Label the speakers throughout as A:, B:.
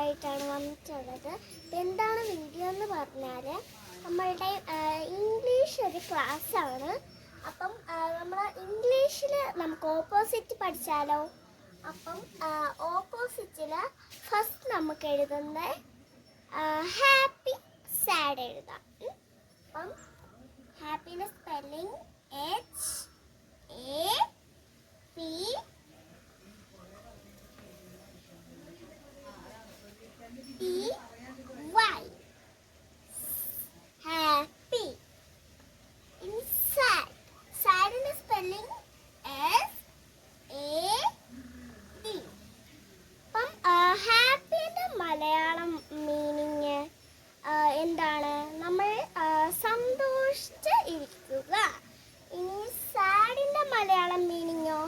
A: ആയിട്ടാണ് വന്നിട്ടുള്ളത്. എന്താണ് വീഡിയോ എന്ന് പറഞ്ഞാൽ നമ്മളുടെ ഇംഗ്ലീഷ് ഒരു ക്ലാസ്സാണ് അപ്പം നമ്മൾ ഇംഗ്ലീഷിൽ നമുക്ക് ഓപ്പോസിറ്റ് പഠിച്ചാലോ? അപ്പം ഓപ്പോസിറ്റിൽ ഫസ്റ്റ് നമുക്ക് എഴുതുന്നത് ഹാപ്പി സാഡ് എഴുതാം. അപ്പം ഹാപ്പിന്റെ സ്പെല്ലിംഗ് എച്ച് എന്താണ്? നമ്മൾ സന്തോഷിച്ച് ഇരിക്കുക. ഇനി സാഡിന്റെ മലയാളം മീനിങ്ങോ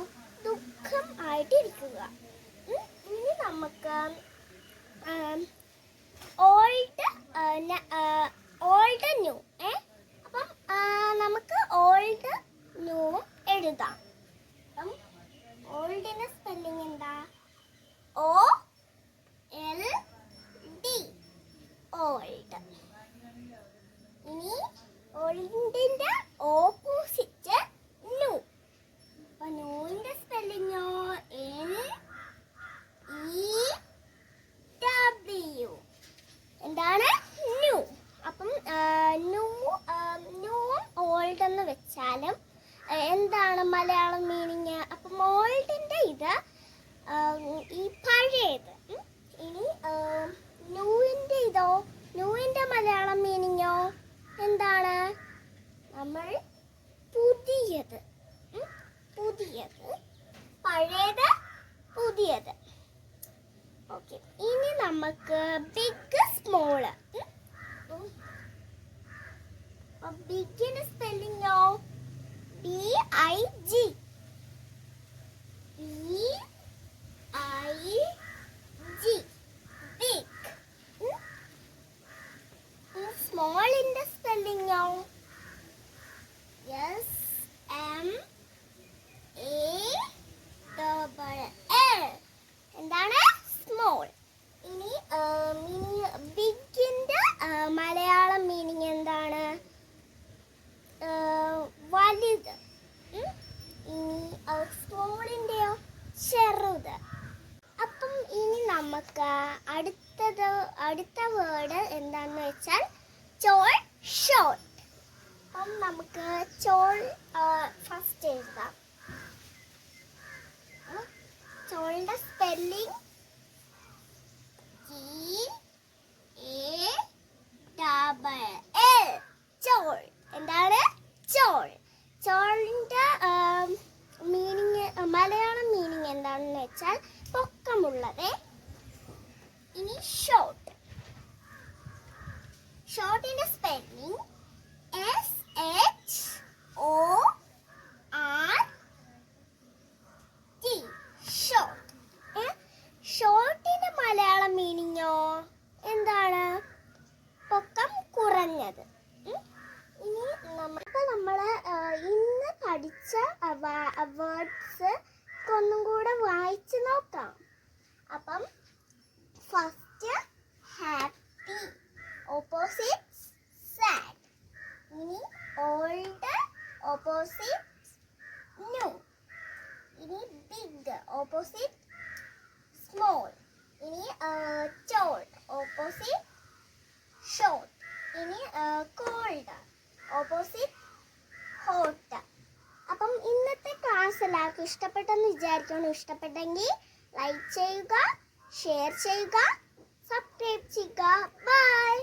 A: ദുഃഖം ആയിട്ടിരിക്കുക ഇനി നമുക്ക് ഓൾഡ് ഓൾഡ് ന്യൂ ഏ അപ്പം ആ, നമുക്ക് ഓൾഡ് ന്യൂവും എഴുതാം അപ്പം ഓൾഡിന്റെ സ്പെല്ലിംഗ് എന്താ ഓ എൽ ഡി ഓൾഡ് ഇനി ഓൾഡിന്റെ ഓപ്പോസിറ്റ് ന്യൂ അപ്പൊ ന്യൂവിന്റെ സ്പെല്ലിങ്ങോ എൻ ഇ ഡബ്ല്യു എന്താണ് ന്യൂ അപ്പം ന്യൂ ന്യൂവും ഓൾഡ് എന്ന് വെച്ചാലും ആ, എന്താണ് മലയാളം മീനിങ് അപ്പം ഓൾഡിന്റെ ഇത് ഈ പഴയത്. ഇനി ന്യൂവിന്റെ ഇതോ? ന്യൂവിന്റെ മലയാളം മീനിങ്ങോ എന്താണ്? നമ്മൾ പുതിയത്. പുതിയത്. പഴയത് പുതിയത്. ഓക്കെ ഇനി നമുക്ക് ബിഗ് സ്മോൾ ബിഗിന് സ്പെല്ലിങ്ങോ P I G. ഇനി സ്മോളിന്റെയോ ചെറുത്. അപ്പം ഇനി നമുക്ക് അടുത്തത് അടുത്ത വേർഡ് എന്താണെന്ന് വെച്ചാൽ ചോൾ ഷോൾ. അപ്പം നമുക്ക് ചോൾ ഫസ്റ്റ് എഴുതാം ചോളിന്റെ spelling G A double L tall എന്താണ് ചോൾ ചോളിന്റെ മീനിങ് മലയാളം എന്താണെന്ന് വെച്ചാൽ പൊക്കമുള്ളത്. ഇനി short ഷോട്ടിന്റെ spelling S H O R T short ഷോർട്ടിന്റെ Malayalam മീനിങ്ങോ എന്താണ്? പൊക്കം കുറഞ്ഞത്. ഇനി നമുക്ക് നമ്മൾ ഇന്ന് പഠിച്ച വേർഡ്സ് വായിച്ച് നോക്കാം. അപ്പം ഫസ്റ്റ് ഹാപ്പി ഓപ്പോസിറ്റ് സാഡ് ഇനി ഓൾഡ് ഓപ്പോസിറ്റ് ന്യൂ ഇനി ബിഗ് ഓപ്പോസിറ്റ് സ്മോൾ ഇനി ചോൾ ഓപ്പോസിറ്റ് ഷോർട്ട് ഇനി കോൾഡ് ഓപ്പോസിറ്റ് ഹോട്ട് അപ്പം ഇന്നത്തെ ക്ലാസ് എല്ലാവർക്കും ഇഷ്ടപ്പെട്ടെന്ന് വിചാരിക്കണം ഇഷ്ടപ്പെട്ടെങ്കിൽ ലൈക്ക് ചെയ്യുക ഷെയർ ചെയ്യുക സബ്സ്ക്രൈബ് ചെയ്യുക. ബൈ